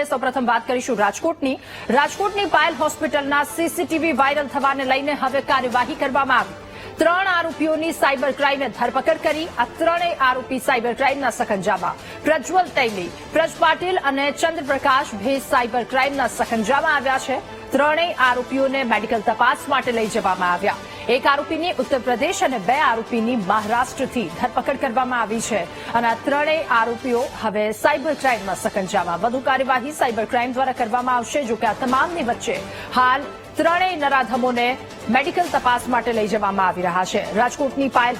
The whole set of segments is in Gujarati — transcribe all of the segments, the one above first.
હવે સૌપ્રથમ વાત કરીશું રાજકોટની. રાજકોટની પાયલ હોસ્પિટલના સીસીટીવી વાયરલ થવાને લઈને હવે કાર્યવાહી કરવામાં આવી. ત્રણ આરોપીઓની સાયબર ક્રાઇમે ધરપકડ કરી. આ ત્રણેય આરોપી સાયબર ક્રાઇમના સખંજામાં. પ્રજ્વલ તૈલી, પ્રજ પાટીલ અને ચંદ્રપ્રકાશ ભેજ સાયબર ક્રાઇમના સખંજામાં આવ્યા છે. ત્રણેય આરોપીઓને મેડિકલ તપાસ માટે લઈ જવામાં આવ્યા. એક આરોપીની ઉત્તર પ્રદેશ અને બે આરોપીની મહારાષ્ટ્રથી ધરપકડ કરવામાં આવી છે. અને આ ત્રણેય આરોપીઓ હવે સાયબર ક્રાઇમમાં સકંજામાં. વધુ કાર્યવાહી સાયબર ક્રાઇમ દ્વારા કરવામાં આવશે, જોકે આ તમામની વચ્ચે હાલ ત્રણેય નરાધમોને મેડિકલ તપાસ માટે લઈ જવામાં આવી રહ્યા છે. રાજકોટની પાયલ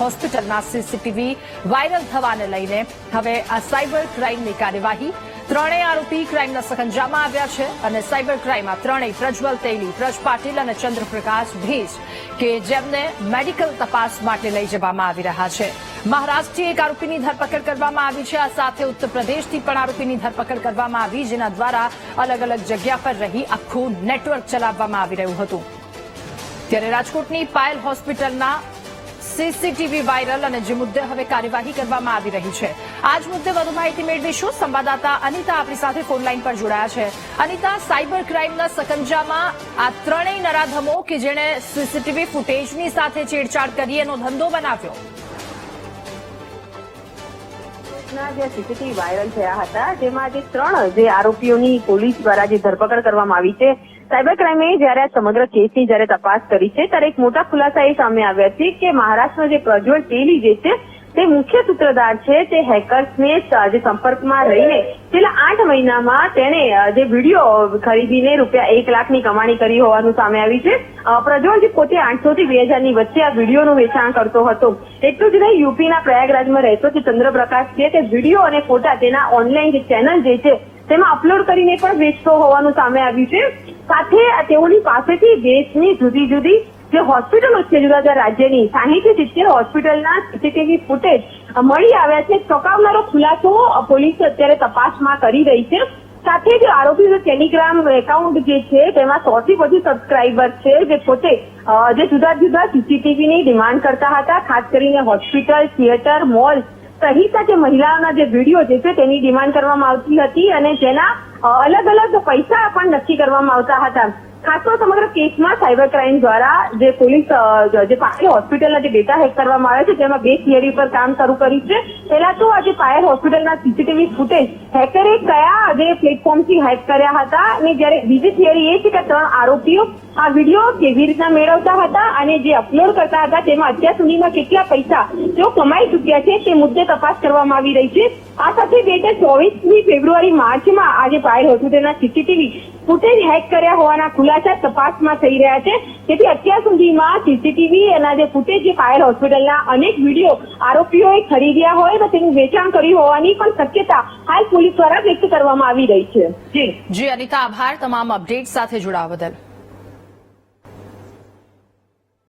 હોસ્પિટલના સીસીટીવી વાયરલ થવાને લઈને હવે આ સાયબર ક્રાઇમની કાર્યવાહી ત્રણેય આરોપી ક્રાઇમના સખંજામાં આવ્યા છે અને સાયબર ક્રાઇમમાં ત્રણેય પ્રજ્વલ તૈલી, પ્રજ પાટીલ અને ચંદ્રપ્રકાશ ભીજ કે જેમને મેડિકલ તપાસ માટે લઈ જવામાં આવી રહ્યા છે. મહારાષ્ટ્રથી એક આરોપીની ધરપકડ કરવામાં આવી છે. આ સાથે ઉત્તર પ્રદેશથી પણ આરોપીની ધરપકડ કરવામાં આવી, જેના દ્વારા અલગ અલગ જગ્યા પર રહી આખું નેટવર્ક ચલાવવામાં આવી રહ્યું હતું. ત્યારે રાજકોટની પાયલ હોસ્પિટલના સીસીટીવી વાયરલ અને જે મુદ્દે હવે કાર્યવાહી કરવામાં આવી રહી છે. આ જ મુદ્દે વધુ માહિતી મેળવીશું. સંવાદદાતા અનિતા આપણી સાથે ફોનલાઈન પર જોડાયા છે. અનિતા, સાયબર ક્રાઇમના સકંજામાં આ ત્રણેય નરાધમો કે જેણે સીસીટીવી ફૂટેજની સાથે છેડછાડ કરી એનો ધંધો બનાવ્યો? ના જે સીસીટીવી વાયરલ થયા હતા, જેમાં જે ત્રણ જે આરોપીઓની પોલીસ દ્વારા જે ધરપકડ કરવામાં આવી છે સાયબર ક્રાઇમે જ્યારે આ સમગ્ર કેસની જ્યારે તપાસ કરી છે, ત્યારે એક મોટા ખુલાસા એ સામે આવ્યા છે કે મહારાષ્ટ્રનો જે પ્રજ્વલ તેલી જે છે, તે મુખ્ય સૂત્રધાર છે, તે હેકર્સને જે સંપર્કમાં રહીને છેલ્લા આઠ મહિનામાં તેણે જે વીડિયો ખરીદીને રૂપિયા એક લાખની કમાણી કરી હોવાનું સામે આવી છે. પ્રજ્વલજી પોતે આઠસો થી બે હજારની વચ્ચે આ વિડીયોનું વેચાણ કરતો હતો. એટલું જ નહીં, યુપીના પ્રયાગરાજમાં રહેતો જે ચંદ્રપ્રકાશ છે, તે વીડિયો અને ફોટા તેના ઓનલાઈન ચેનલ જે છે તેમાં અપલોડ કરીને પણ વેચતો હોવાનું સામે આવ્યું છે. સાથે તેઓની પાસેથી દેશની જુદી જુદી જે હોસ્પિટલો છે જુદા જુદા રાજ્યની સાહીઠ સિત્તેર હોસ્પિટલના સીસીટીવી ફૂટેજ મળી આવ્યા છે. ચોંકાવનારો ખુલાસો પોલીસ અત્યારે તપાસમાં કરી રહી છે. સાથે જ આરોપીનું ટેલિગ્રામ એકાઉન્ટ જે છે, તેમાં સૌથી વધુ સબસ્ક્રાઈબર છે. જે પોતે જે જુદા જુદા સીસીટીવીની ડિમાન્ડ કરતા હતા, ખાસ કરીને હોસ્પિટલ થિયેટર મોલ સહિતના જે મહિલાઓના જે વીડિયો જે છે તેની ડિમાન્ડ કરવામાં આવતી હતી અને જેના અલગ અલગ પૈસા પણ નક્કી કરવામાં આવતા હતા. ખાસ તો સમગ્ર કેસમાં સાયબર ક્રાઇમ દ્વારા જે પોલીસ જે પાયલ હોસ્પિટલના જે ડેટા હેક કરવામાં આવ્યો છે તેમાં બે થિયરી પર કામ શરૂ કર્યું છે. પહેલા તો આજે પાયલ હોસ્પિટલના સીસીટીવી ફૂટેજ હેકરે કયા જે પ્લેટફોર્મથી હેક કર્યા હતા અને જ્યારે બીજી થિયરી એ છે કે ત્રણ આરોપીઓ આ વીડિયો કેવી રીતના મેળવતા હતા અને જે અપલોડ કરતા હતા, તેમાં અત્યાર સુધીમાં કેટલા પૈસા તેઓ કમાઈ ચૂક્યા છે, તે મુદ્દે તપાસ કરવામાં આવી રહી છે. આ સાથે બે હજાર ચોવીસની ફેબ્રુઆરી, માર્ચમાં આજે પાયલ હોસ્પિટલના સીસીટીવી ફૂટેજ હેક કર્યા હોવાના ખુલાસા તપાસમાં થઈ રહ્યા છે. તેથી અત્યાર સુધીમાં સીસીટીવી એના જે ફૂટેજ જે ફાયર હોસ્પિટલના અનેક વીડિયો આરોપીઓએ ખરીદ્યા હોય તો તેનું વેચાણ કર્યું હોવાની પણ શક્યતા હાલ પોલીસ દ્વારા વ્યક્ત કરવામાં આવી રહી છે. જી. અનિતા, આભાર. તમામ અપડેટ સાથે જોડાવા બદલ.